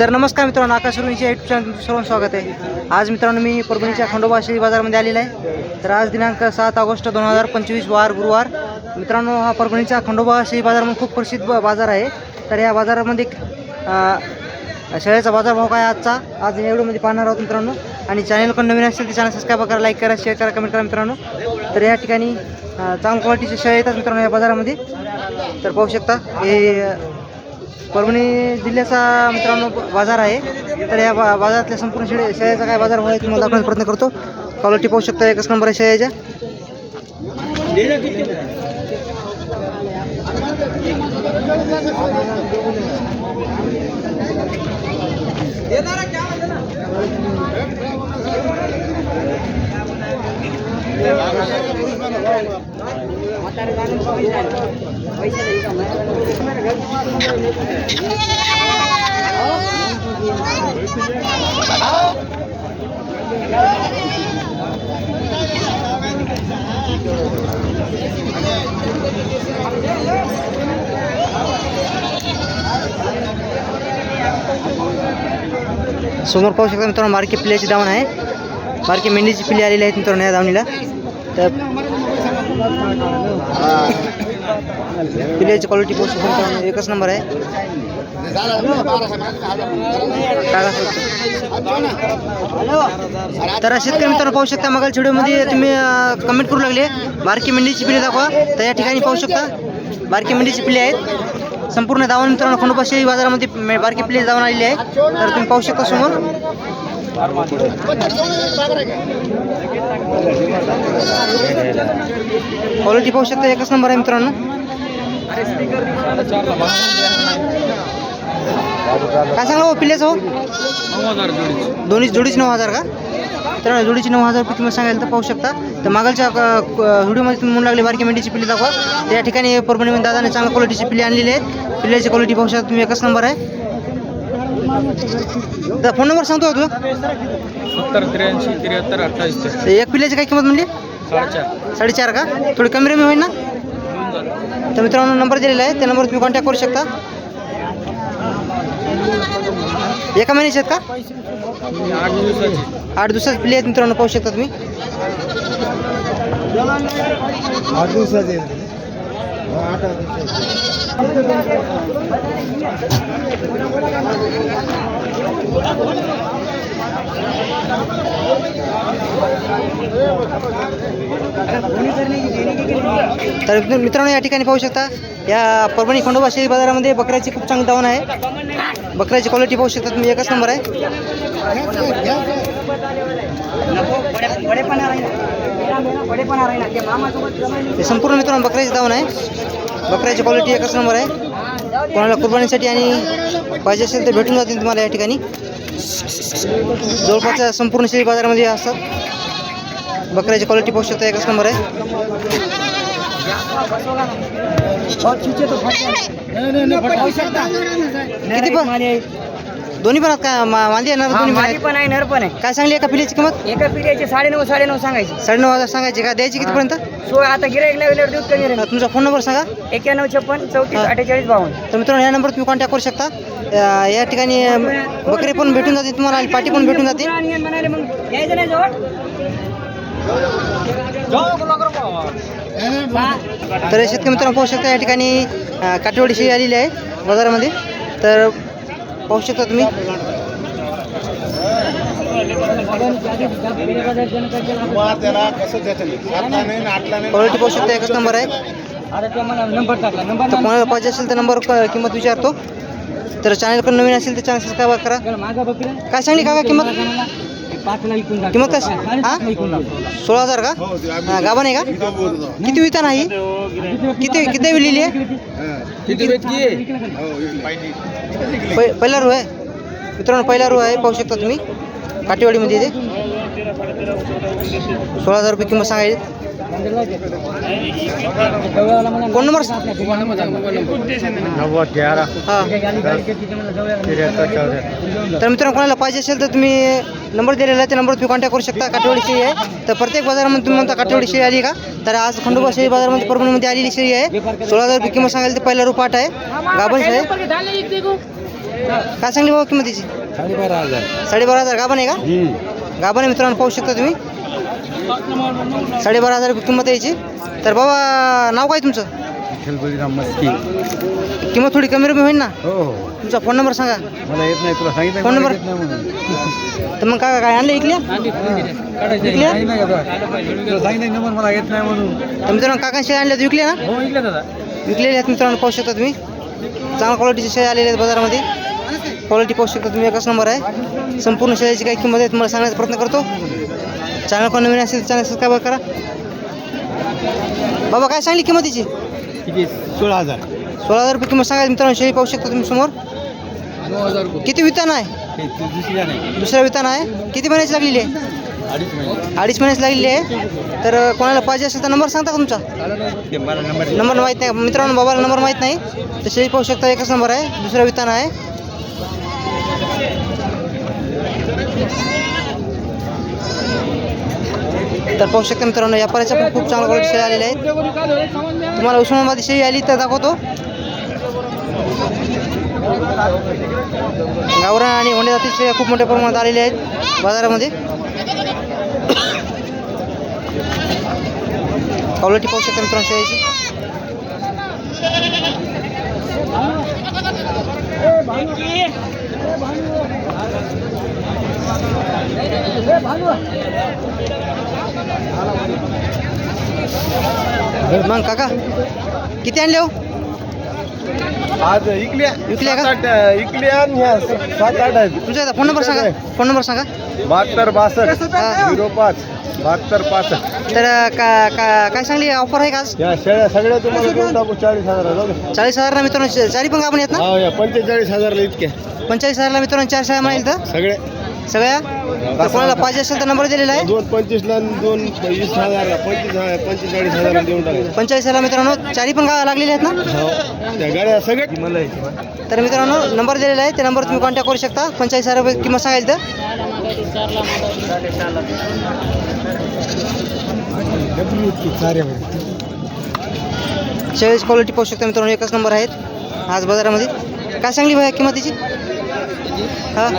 तर नमस्कार मित्रांनो आकाश सुरुंची युट्यूब चॅनल सर्वांचं स्वागत आहे. आज मित्रांनो मी परभणीच्या खंडोबा शेती बाजारामध्ये आलेला आहे. तर आज दिनांक सात ऑगस्ट दोन हजार पंचवीस वार गुरुवार. मित्रांनो हा परभणीचा खंडोबा शेळी बाजार म्हणून खूप प्रसिद्ध बाजार आहे. तर या बाजारामध्ये अं, शेळ्याचा बाजारभाव काय आजचा? आज या व्हिडिओमध्ये पाहणार आहोत मित्रांनो. आणि चॅनलकडून नवीन असेल तर चॅनल सबस्क्राईब करा लाईक करा शेअर करा कमेंट करा मित्रांनो. तर या ठिकाणी चांगल्या क्वालिटीचे शेळ्या येतात मित्रांनो या बाजारामध्ये. तर पाहू शकता हे परभणी जिल्ह्याचा मित्रांनो बाजार आहे. तर या बा बाजारातल्या संपूर्ण शेळ्या शेळ्याचा काय बाजार भाव आहे तुम्हाला दाखवण्याचा प्रयत्न करतो. क्वालिटी पाहू शकता एकच नंबर आहे शेळ्याच्या. समोर पाहू शकता मित्रांनो मार्के पिल्याची धावण आहे. मार्के मेंढीची पिल्ली आलेली आहेत मित्रांनो या धावणीला. तर पिल्याची क्वालिटी पाहू शकता एकच नंबर आहे. तर शेतकरी मित्रांनो पाहू शकता मगाल व्हिडिओमध्ये तुम्ही कमेंट करू लागले. बारकी मेंढीची पिले दाखवा. तर या ठिकाणी पाहू शकता बारकी मेंढीची पिल्ली आहेत. संपूर्ण दावण मित्रांनो खंडोबाशी बाजारामध्ये बारकी पिल्ली जाऊन आलेली आहे तर तुम्ही पाहू शकता समोर. क्वालिटी पाहू शकता एकच नंबर आहे मित्रांनो. काय सांगा हो पिल्ल्याचं हो दोन्ही जोडीच नऊ हजार का? तर जोडीची नऊ हजार रुपये किंमत सांगायला तर पाहू शकता. तर मागलच्या व्हिडिओमध्ये तुम्ही म्हणू लागले बारकी मेंढीची पिल्ली दाखवा. त्या ठिकाणी परभणीमध्ये दादाने चांगल्या क्वालिटीची पिल्ली आणलेली आहेत. पिल्ल्याची क्वालिटी पाहू शकता तुम्ही एकच नंबर आहे. तर फोन नंबर सांगतो का तुझा सत्तर त्र्याऐंशी त्र्याहत्तर अठ्ठावीस ते एक पिल्ल्याची काय किंमत म्हणली? साडेचार. साडेचार का? थोडी कमी रमी होईल ना? तर मित्रांनो नंबर दिलेला आहे. त्या नंबरवर तुम्ही कॉन्टॅक्ट करू शकता. एका महिन्याचे आहेत का? आठ दिवसाची. आठ दिवसात पिल्ले आहेत मित्रांनो पाहू शकता तुम्ही. आठ दिवसाचे आठ तर मित्रांनो या ठिकाणी पाहू शकता या परभणी खंडोबा शेळी बाजारामध्ये बकऱ्याची खूप चांगली दावण आहे. बकऱ्याची क्वालिटी पाहू शकता तुम्ही एकच नंबर आहे. हे संपूर्ण मित्रांनो बकऱ्याची दावण आहे. बकऱ्याची क्वालिटी एकच नंबर आहे. कोणाला कुर्बानीसाठी आणि पाहिजे असेल तर भेटून जातील तुम्हाला या ठिकाणी. जवळपासच्या संपूर्ण शेळी बाजारामध्ये असतात. बकऱ्याची क्वालिटी पाहू शकता एकच नंबर आहे. किती पण? दोन्ही पण आहेत का? मा- मांदी आहे ना दोन्ही पण आहेत? पण आहे नर पण आहे. काय सांगली एका पिढीची किंमत? एका पिढ्याचे साडे नऊ साडे नऊ सांगायचे. साडेनऊ हजार सांगायची का? द्यायची कितीपर्यंत सो आता गिराईक लावल्यावर दूध कमी राहील. तुमचा फोन नंबर सांगा. एक्क्याण्णव छप्पन चौतीस हा. अठ्ठेचाळीस बावन्न. तर मित्रांनो या नंबर तुम्ही कॉन्टॅक्ट करू शकता. अं, या ठिकाणी अं, बकरी पण भेटून जाते तुम्हाला आणि पाटी पण भेटून जाते आणि म्हणाले मग यायचं नाही जवळ तर शेतकरी मित्रांनो पाहू शकता या ठिकाणी अं, काटेवाडी शेळी आलेली आहे बाजारामध्ये. तर पाहू शकता तुम्ही. क्वालिटी पाहू शकता एकच नंबर आहे. आता ते मला नंबर टाकला नंबर तर कोणाला पाहिजे असेल तर नंबर किंमत विचारतो. तर चॅनलकडे नवीन असेल तर चॅनल सबस्क्राईब करा. माझा बकरी काय सांगली काका किंमत? किंमत काय हा. सोळा हजार का? हो हा, गाभा नाही का. किती विता नाही? किती किती लिहिली आहे? हा. हो, पहिला रो आहे. मित्रांनो पहिला रो आहे. पाहू शकता तुम्ही. काटेवाडीमध्ये इथे सोळा हजार रुपये किंमत सांगायची. कोण नंबर नव्वद तेरा हां मित्रांनो कोणाला पाहिजे असेल तर तुम्ही नंबर दिलेला आहे त्या नंबरवर तुम्ही कॉन्टॅक्ट करू शकता. काठेवाडी शेळी आहे. तर प्रत्येक बाजारामध्ये तुम्ही म्हणता काठेवाडी शेळी आली का? तर आज खंडोबा शेळी बाजारामध्ये परभणीमध्ये आलेली शेळी आहे. सोळा हजार रुपये किंमत सांगायला तर पहिला रुपाट आहे. गाभण आहे. काय सांगली बाबा किंमतीची? साडेबारा हजार. साडेबारा हजार. गाभण आहे का? गाभण आहे मित्रांनो पाहू शकता तुम्ही. साडेबारा हजार किंमत आहे याची. तर बाबा नाव काय तुमचं? बळीराम मस्की. किंमत थोडी कमी रुपये होईल ना? हो हो. तुमचा फोन नंबर सांगा. मला येत नाही तुला सांगितलं फोन नंबर? तर मग काय काय आणलं इकल्या? विकल्या नाही नाही का तुला सांगितलं नंबर मला येत नाही म्हणून. तर मित्रांनो काकांशी आणल्या विकल्या ना? हो दादा. विकलेले आहेत मित्रांनो पाहू शकता तुम्ही. चांगल्या क्वालिटीचे शेळ्या आलेले आहेत बाजारामध्ये. क्वालिटी पाहू शकता तुम्ही एकच नंबर आहे. संपूर्ण शेळ्याची काय किंमत आहे तुम्हाला सांगण्याचा प्रयत्न करतो. चॅनल कोण नवीन असेल चॅनल सबस्क्राईब करा. बाबा काय सांगली किंमतीची किती सोळा हजार. सोळा हजार रुपये किंमत सांगायची मित्रांनो शेळी पाहू शकता तुम्ही समोर. नऊ हजार रुपये. किती वितान आहे? दुसरी नाही. दुसऱ्या वितान आहे? किती महिन्याची लागलेली आहे? अडीच महिने. अडीच महिन्याची लागलेली आहे. तर कोणाला पाहिजे असेल तर नंबर सांगता का तुमचा? नंबर माहीत नाही. मित्रांनो बाबाला नंबर माहीत नाही. तर शेळी पाहू शकता एकच नंबर आहे. दुसरा वितान आहे. तर पाहू शकता मित्रांनो व्यापाऱ्याच्या पण खूप चांगल्या क्वालिटी शेळी आलेल्या आहेत. तुम्हाला उस्मानाबादी शेळी आली तर दाखवतो. गावरान आणि होंडे जातीच्या शेळ्या खूप मोठ्या प्रमाणात आलेल्या आहेत बाजारामध्ये. क्वालिटी पाहू शकता मित्रांनो शेळीची. मग काका किती आणले हो? आज इकल्या. विकल्या का? सात आठ, इकल्या आणि ह्या सात आठ आहेत. तुमचा फोन नंबर सांगा फोन नंबर सांगा. बहात्तर बासष्ट हा. झिरो पाच बहात्तर पासष्ट. तर का का काय सांगली? ऑफर आहे का आज? या शेळ्या सगळ्या तुम्हाला देऊन टाकू चाळीस हजार. चाळीस हजारला मित्रांनो चारी पण आपण येत ना? हा या पंचेचाळीस हजारला इतक्या. पंचेचाळीस हजारला मित्रांनो चार शाळा मिळेल तर सगळे सगळ्या? कोणाला पाहिजे असेल तर नंबर दिलेला आहे? दोन पंचवीसला दोन वीस हजारला पंचवीस हजार पंचेचाळीस हजारला देऊन टाकायचं पंचेचाळीस हजारला मित्रांनो चारी पण गा लागलेले आहेत ना? हो. त्या गाड्या सगळ्या मला तर मित्रांनो नंबर दिलेला आहे. त्या नंबर तुम्ही कॉन्टॅक्ट करू शकता. पंचेचाळीस हजार रुपये किंमत सांगायला तर. शेळीची क्वालिटी पाहू शकता मित्रांनो एकच नंबर आहेत. आज बाजारामध्ये. काय सांगली भाई किंमतीची? हां?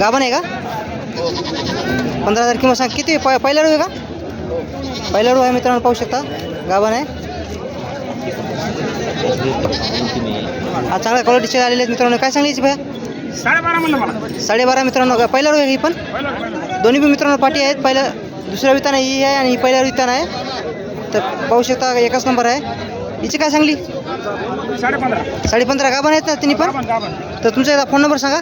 गाभण आहे का? पंधरा हजार किंमत सांग किती? प पहिला रू आहे का? पहिला रू आहे मित्रांनो पाहू शकता. गाभण आहे. आज चांगल्या क्वालिटीचे आलेले आहेत मित्रांनो. काय सांगली भाई साडेबारा मित्रांनो. का- पहिला रू आहे ही पण? दोन्ही पण मित्रांनो पाठी आहेत. पहिला दुसऱ्या वितान ही आहे आणि ही पहिल्या वितान आहे. तर पाहू शकता एकच नंबर आहे. हिची काय सांगली? साडे पंधरा गाभण आहेत ना तिन्ही पण? तर तुमचा फोन नंबर सांगा.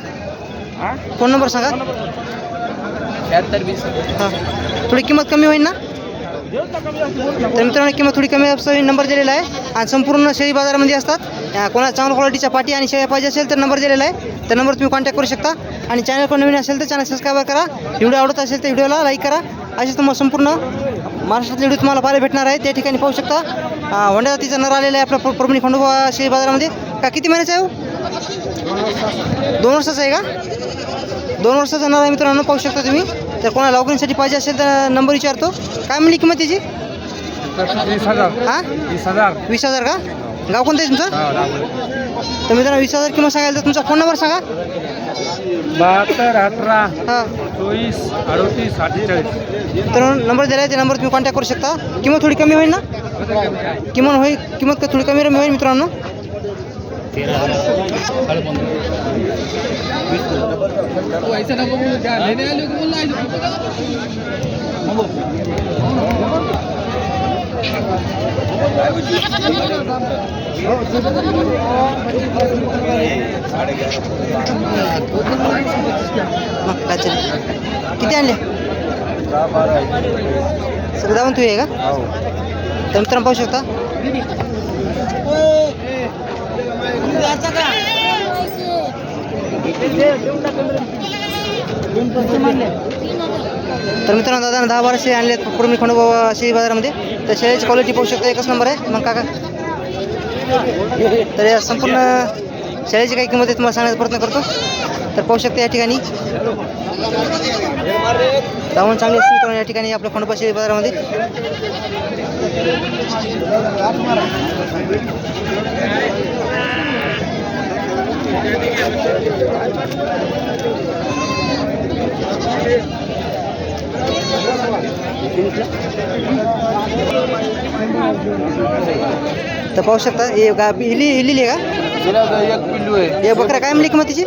फोन नंबर सांगा. हां. थोडी किंमत कमी होईल ना? तर मित्रांनो किंमत थोडी कमी असं नंबर दिलेला आहे. आणि संपूर्ण शेळी बाजारामध्ये असतात. कोणा कोणाला चांगल्या क्वालिटीच्या पाठी आणि शेळ्या पाहिजे असेल तर नंबर दिलेला आहे. तर नंबर तुम्ही कॉन्टॅक्ट करू शकता. आणि चॅनल कोण नवीन असेल तर चॅनल सबस्क्राईब करा. व्हिडिओ आवडत असेल तर व्हिडिओला लाईक करा. असे तुम्हाला संपूर्ण महाराष्ट्रातले व्हिडिओ तुम्हाला पाहायला भेटणार आहे. त्या ठिकाणी पाहू शकता. होंडा जातीचा नर आलेला आहे आपल्या परभणी खंडोबा शेळी बाजारामध्ये. का किती महिन्याचा आहे हो? दोन वर्षाचा आहे का? दोन वर्षाचा नर आहे मित्रांनो. पाहू शकता तुम्ही. तर कोणाला लॉगिनसाठी पाहिजे असेल तर नंबर विचारतो. काय म्हणली किंमत त्याची वीस हजार. हां? वीस हजार. वीस हजार का? गाव कोणतं आहे तुमचं? तर मित्रांनो वीस हजार किंमत सांगायला तर तुमचा फोन नंबर सांगा. बहात्तर अठरा हां. चोवीस अडतीस अठ्ठेचाळीस. तर नंबर दिला आहे त्या नंबर तुम्ही कॉन्टॅक्ट करू शकता. किंमत थोडी कमी होईल ना? किंमत होईल किंमत थोडी कमी कमी होईल मित्रांनो. काय चालेल. किती आणले? सगळं जाऊन तू आहे का? तर मित्रांनो पाहू शकता. तर मित्रांनो दादा दहा बाराशे आणले पूर्ण खंडोबा शेळी बाजारामध्ये. तर शेळीची क्वालिटी पाहू शकता एकच नंबर आहे. मग काका? तर या संपूर्ण शाळेची काही किंमत आहे तुम्हाला सांगण्याचा प्रयत्न करतो. तर पाहू शकता या ठिकाणी. धावून चांगली असते मित्रांनो या ठिकाणी आपल्या खंडोबा शेळी बाजारामध्ये. तर पाहू शकता हे गा हिली हिलेली आहे का? एक पिल्लू आहे. हे बकऱ्या काय म्हणली किंमत तिची?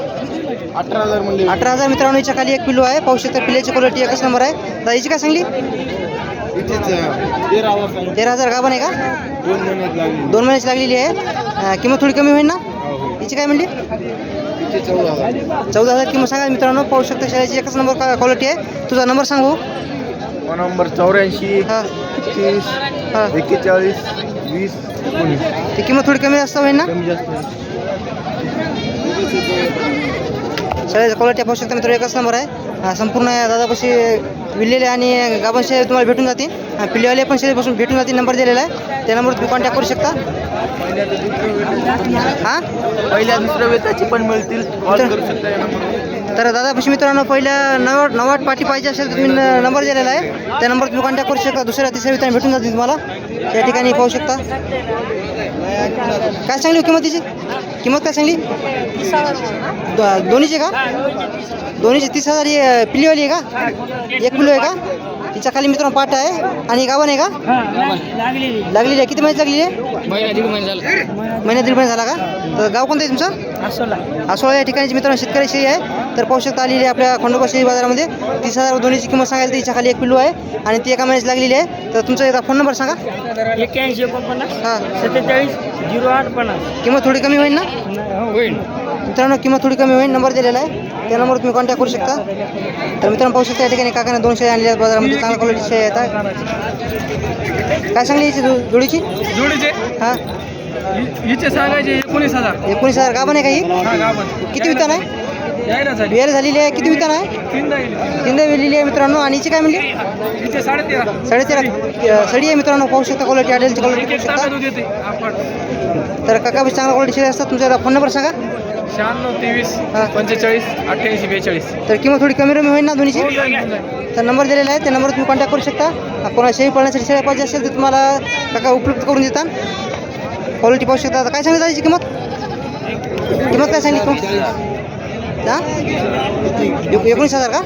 अठरा हजार अठरा हजार मित्रांनो हिच्या खाली एक पिल्लू आहे. पाहू शकता पिल्याची क्वालिटी एकच नंबर आहे. हिची काय सांगली? तेरा हजार तेरा हजार गाभण आहे का? दोन महिन्यात लागली. दोन महिन्याची लागलेली आहे. अं, किंमत थोडी कमी होईल ना? हिची काय म्हणली? चौदा हजार. चौदा हजार किंमत सांगा मित्रांनो. पाहू शकता शेळ्याची एकच नंबर क्वालिटी आहे. तुझा नंबर सांगू? फोन नंबर चौऱ्याऐंशी हां. तीस हां. एक्केचाळीस वीस एकोणीस. ती किंमत थोडी कमी जास्त होईल ना? कमी जास्त शेळ्याची क्वालिटी पाहू शकता मित्रांनो एकच नंबर आहे. संपूर्ण दादापाशी विल्लेले आणि गाभण तुम्हाला भेटून जातील. पिल्लेवाले पण शेळीपासून भेटून जातील नंबर दिलेला आहे. त्या नंबरवर तुम्ही कॉन्टॅक्ट करू शकता. हां? पहिल्या दुसऱ्या वेताची पण मिळतील. नंबरवर तर दादापाशी मित्रांनो पहिल्या नवाट नवाट पाठी पाहिजे असेल तर तुम्ही नंबर दिलेला आहे. त्या नंबर तुम्ही कॉन्टॅक्ट करू शकता. दुसऱ्या तिसऱ्या मित्रांनो भेटून जातील तुम्हाला. त्या ठिकाणी पाहू शकता. काय सांगली किंमत तिची? किंमत काय सांगली? दो- दोन्हीची का? दोन्हीची तीस हजार. ही, पिल्लीवाली आहे का? एक पिल्लू आहे का? तिच्या खाली मित्रांनो पाट आहे. आणि गावन आहे का? लागलेली. आहे. किती महिन्यात लागलेली आहे? महिना दीड महिना झाला का? तर गाव कोणतं आहे तुमचं? असोला आसोळा या ठिकाणची मित्रांनो शेतकरी शेळी आहे तर पाहू शकता आलेली आहे आपल्या खंडोबा शेळी बाजारामध्ये. तीस हजार दोन्हीची किंमत सांगायला तिच्या खाली एक पिल्लू आहे आणि ती एका महिन्याची लागलेली आहे. तर तुमचा एकदा फोन नंबर सांगा. एक्क्याऐंशी एकोणपन्नास हां. सत्तेचाळीस झिरो आठ पन्नास. किंमत थोडी कमी होईल ना? होईल. मित्रांनो किंमत थोडी कमी होईल. नंबर दिलेला आहे. त्या नंबरवर तुम्ही कॉन्टॅक्ट करू शकता. तर मित्रांनो पाहू शकता या ठिकाणी काकाने दोन शेळ्या आणल्या आहेत बाजारामध्ये. चांगल्या क्वालिटी शेळ्या येतात काय सांगली याची जोडीची जोडीचे हां. हिचे सांगायचे एकोणीस हजार. एकोणीस हजार. गाभण आहे काही हा? किती वितान आहे? वेळ झालेली आहे. किती वितान आहे? तीनदा वेलेली आहे मित्रांनो. आणि हिची काय म्हणली? हिचे साडेतेरा. सडी. आहे मित्रांनो. पाहू शकता क्वालिटी आडेलची क्वालिटी पाहू शकता. तर काका बी चांगल्या क्वालिटी असतात. तुमचा फोन नंबर सांगा. शहाण्णव तेवीस हा. पंचेचाळीस अठ्ठ्याऐंशी बेचाळीस. तर किंमत थोडी कमी रमी होईल ना दोन्हीची? जाईल. तर नंबर दिलेला आहे. त्या नंबरवर तुम्ही कॉन्टॅक्ट करू शकता. कोणाला शेळी पाळण्यासाठी शेळ्या पाहिजे असेल तर तुम्हाला काका उपलब्ध करून देतात. क्वालिटी पाहू शकता आता काय सांगितलं त्याची किंमत? किंमत काय सांगितली किंमत हां? एक- एकोणीस हजार का?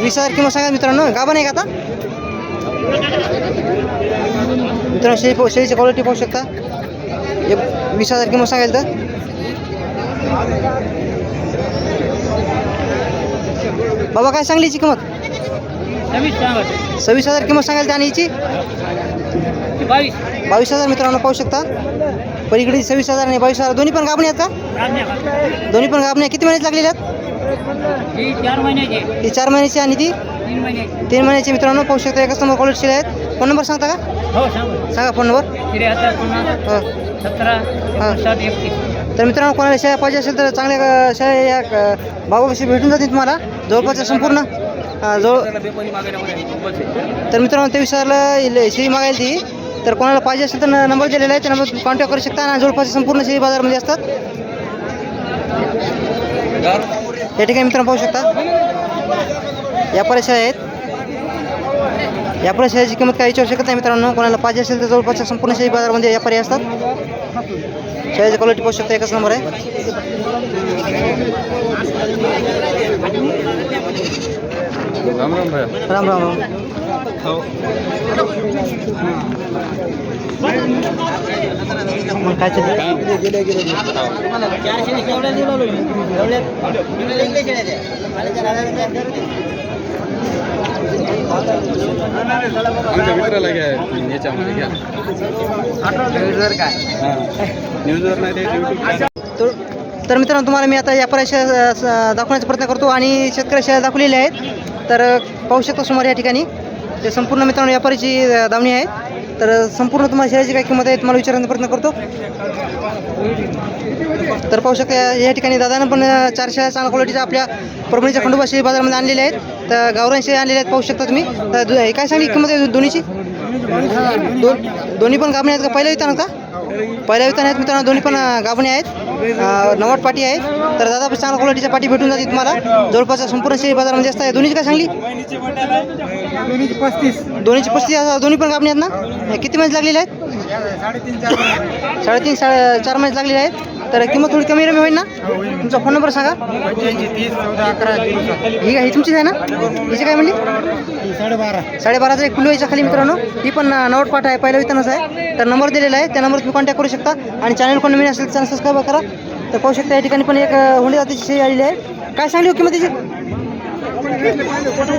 वीस हजार किंमत सांगा मित्रांनो. गाबा नाही का आता? मित्रांनो शेळी पाहू शेळीची क्वालिटी पाहू शकता. एक वीस हजार किंमत सांगाल तर. बाबा काय सांगली याची किंमत? सव्वीस हजार किंमत सांगाल आणि याची? बावीस. बावीस हजार मित्रांनो पाहू शकता. पलीकडे सव्वीस हजार आणि बावीस हजार दोन्ही पण गाभणे आहेत का? दोन्ही पण गाभणे आहेत. किती महिन्यात लागलेले आहेत? ही चार महिन्याची ही चार महिन्याची आणि ती? तीन महिन्याची. तीन महिन्याची मित्रांनो पाहू शकता एकच नंबर क्वालिटी आहेत. फोन नंबर सांगता का? हो सांग. सांगा फोन नंबर. हां. हा. तर मित्रांनो कोणाला शेळ्या पाहिजे असेल तर चांगल्या अ, शेळ्या या भावापाशी भेटून जातील तुम्हाला. जवळपासच्या संपूर्ण जवळ तर मित्रांनो तेवीस हजारला शेळी मागायला ती. तर कोणाला पाहिजे असेल तर नंबर दिलेला आहे त्या नंबर कॉन्टॅक्ट करू शकता आणि जवळपास संपूर्ण शेळी बाजारमध्ये असतात. या ठिकाणी मित्रांनो पाहू शकता. या शेळ्या आहेत. या शेळ्याची किंमत काही विचारू शकत नाही मित्रांनो. कोणाला पाहिजे असेल तर जवळपासच्या संपूर्ण शेळी बाजारमध्ये व्यापारी असतात. शेळ्याची क्वालिटी पाहू शकता एकच नंबर आहे. राम राम राम राम राम. मग काय आमच्या मित्राला घ्या याच्यामध्ये घ्या. न्यूजवर नाही ते तर मित्रांनो तुम्हाला मी आता या पराशा दाखवण्याचा प्रयत्न करतो आणि शेतकऱ्या शेळ्या दाखवलेल्या आहेत. तर पाहू शकतो सुमारे या ठिकाणी. ते संपूर्ण मित्रांनो व्यापारीची दावणी आहे. तर संपूर्ण तुम्हाला शेळ्याची काय किंमत आहे तुम्हाला विचारण्याचा प्रयत्न करतो. तर पाहू शकता या- ठिकाणी दादानं पण चार शेळ्या चांगल्या क्वालिटीच्या आपल्या परभणीच्या खंडोबा शेळी बाजारामध्ये आणलेल्या आहेत. तर गावरान शेळ्या आणलेल्या आहेत पाहू शकता तुम्ही. तर हे काय सांगली किंमत आहे दोन्हीची? दोन दोन्ही पण गाभणी आहेत का? पहिल्या वितान का? पहिल्या वितान आहेत मित्रांनो दोन्ही पण गाभणी आहेत. नवाट पाटी आहे. तर दादा पण चांगल्या क्वालिटीच्या पाटी भेटून जातील तुम्हाला. जवळपास संपूर्ण शेळी बाजारामध्ये असतात दोन्हीची काय सांगली? पस्तीस. दोन्हीची पस्तीस दोन्ही पण गाभणे आहेत ना किती महिने लागलेले आहेत? साडेतीन चार साडेतीन साडे चार महिने लागलेले आहेत. तर किंमत थोडी कमी रमी होईल ना? तुमचा फोन नंबर सांगा. ही ही तुमचीच आहे ना? हिची काय म्हणली? साडेबारा साडेबाराचा एक किलो याच्या खाली मित्रांनो. ही पण नवट पाठ आहे पहिल्या वितानच आहे. तर नंबर दिलेला आहे. त्या नंबर तुम्ही कॉन्टॅक्ट करू शकता. आणि चॅनल कोण नवीन असेल चॅनल सबस्क्राईब करा. तर पाहू शकता या ठिकाणी पण एक हुंडी जातीची शेळी आलेली आहे. काय सांगली हो किंमत त्याची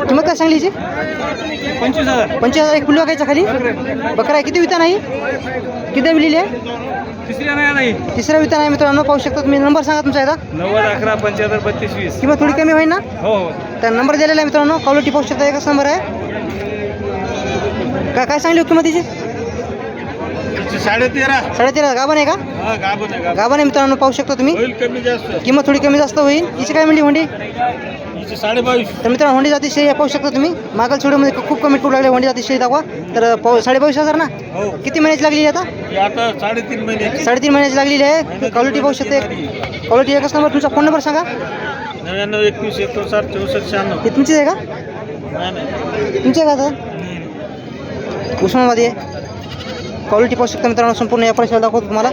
किंमत काय सांगली हिची? पंचवीस हजार. पंचवीस हजार एक किलो घ्यायच्या खाली. बकरा आहे किती वितान आहे किती दिलेली आहे? तिसऱ्या नाही नाही तिसरा वितान आहे मित्रांनो पाहू शकता तुम्ही. नंबर सांगा तुमचा एकदा. नव्वद अकरा पंच्याहत्तर बत्तीस वीस. किंमत थोडी कमी होईल ना? हो हो. तर नंबर दिलेला आहे मित्रांनो. क्वालिटी पाहू शकता एकच नंबर आहे. काय काय सांगली हो किंमत तिची साडे तेरा साडे तेरा गाभण आहे का हा गाभण आहे मित्रांनो पाहू शकता तुम्ही. होईल कमी जास्त. किंमत थोडी कमी जास्त होईल. हिची काय म्हणली होंडी? तर मित्रांनो होंडी जाती शेळी पाहू शकता तुम्ही. मागल छोड्यामध्ये खूप कमी करू लागले होंडी जाती शेळी दाखवा. तर साडेबावीस हजार ना? हो. किती महिन्याची लागली आहे आता? आता साडेतीन महिन्याची साडेतीन महिन्याची लागलेली आहे. क्वालिटी पाहू शकते क्वालिटी एकच नंबर. तुमचा फोन नंबर सांगा. नव्याण्णव एकवीस एकोणसाठ चौसष्ट शहाण्णव. हे तुमचीच आहे का? तुमची आहे का दादा उस्मानाबादी आहे. क्वालिटी पाहू शकता मित्रांनो संपूर्ण या परिसरात दाखवतो तुम्हाला.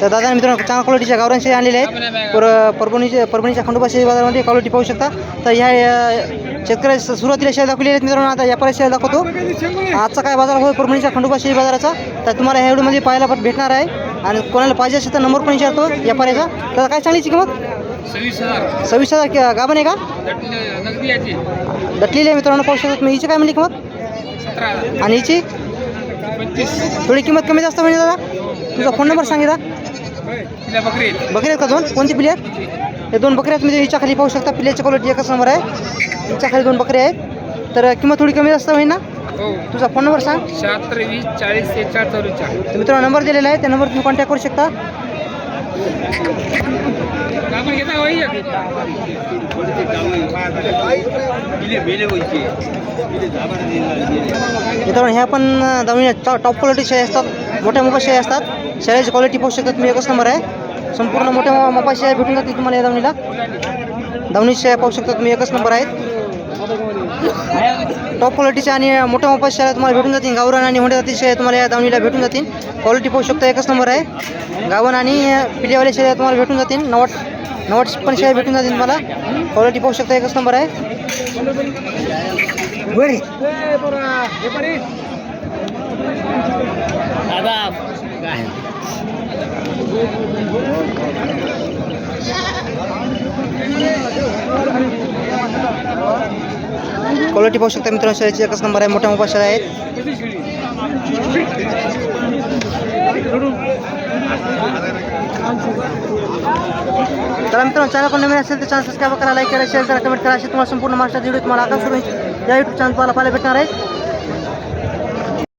तर दादा मित्रांनो चांगल्या क्वालिटीच्या गावरान शेळी आणलेल्या आहेत. पर परभणीच्या परभणीच्या खंडोबा शेळी बाजारामध्ये क्वालिटी पाहू शकता. तर ह्या शेतकऱ्या सुरुवातीला शेळ्या दाखवलेल्या आहेत मित्रांनो आता या शेळ्या दाखवतो. आजचा काय बाजार होय परभणीच्या खंडोबा शेळी बाजाराचा? तर तुम्हाला ह्या व्हिडिओमध्ये पाहायला पण भेटणार आहे. आणि कोणाला पाहिजे असेल तर नंबर पण विचारतो व्यापाऱ्याचा तर काय सांगलीची किंमत? सव्वीस हजार. सव्वीस हजार कि- गाभण आहे का? दटलेली आहे मित्रांनो पाहू शकता तुम्ही. हिची काय म्हणली किंमत? आणि हिची? थोडी किंमत कमी जास्त होईल दादा? तुझा फोन नंबर सांगितला तिला बकरी बकरी आहेत का दोन? कोणती पिली आहेत? हे दोन बकरी आहेत म्हणजे हिच्या खाली पाहू शकता पिल्याची क्वालिटी एकच नंबर आहे. हिच्या खाली दोन बकरी आहेत. तर किंमत थोडी कमी जास्त होईल ना? हो. तुझा फोन नंबर सांग. शहात्तर वीस चाळीस चार चौवेचाळीस मित्रांनो नंबर दिलेला आहे. त्या नंबर तुम्ही कॉन्टॅक्ट करू शकता. मित्रांनो ह्या पण दावणी टॉप क्वालिटी शेळ्या असतात. मोठ्या मोठ्या शेळ्या असतात. शेळ्याची क्वालिटी पाहू शकतात तुम्ही एकच नंबर आहे. संपूर्ण मोठ्या मोठ्या शेळ्या भेटून जातील तुम्हाला या दावणीला. दावणी शेळ्या पाहू शकतात तुम्ही एकच नंबर आहेत. टॉप क्वालिटीच्या आणि मोठ्या शेळ्या तुम्हाला भेटून जातील. गावरान आणि मोठ्या जाती शेळ्या तुम्हाला या दावणीला भेटून जातील. क्वालिटी पाहू शकता एकच नंबर आहे. गावन आणि पिलेवाले शेळ्या तुम्हाला भेटून जातील. नवट नवट पण शेळ्या भेटून जातील तुम्हाला. क्वालिटी पाहू शकता एकच नंबर आहे. बरी क्वालिटी पाहू शकता मित्रांनो शाळेची एकच नंबर आहे मोठ्या मोठ्या शाळा आहेत. तर मित्रांनो चॅनल पण नवीन असेल तर चॅनल सबस्क्राईब करा लाईक करा शेअर करा कमेंट करा. अशी तुम्हाला संपूर्ण मास्टर व्हिडिओ तुम्हाला आकाश या युट्यूब चॅनल तुम्हाला पाहायला भेटणार आहे.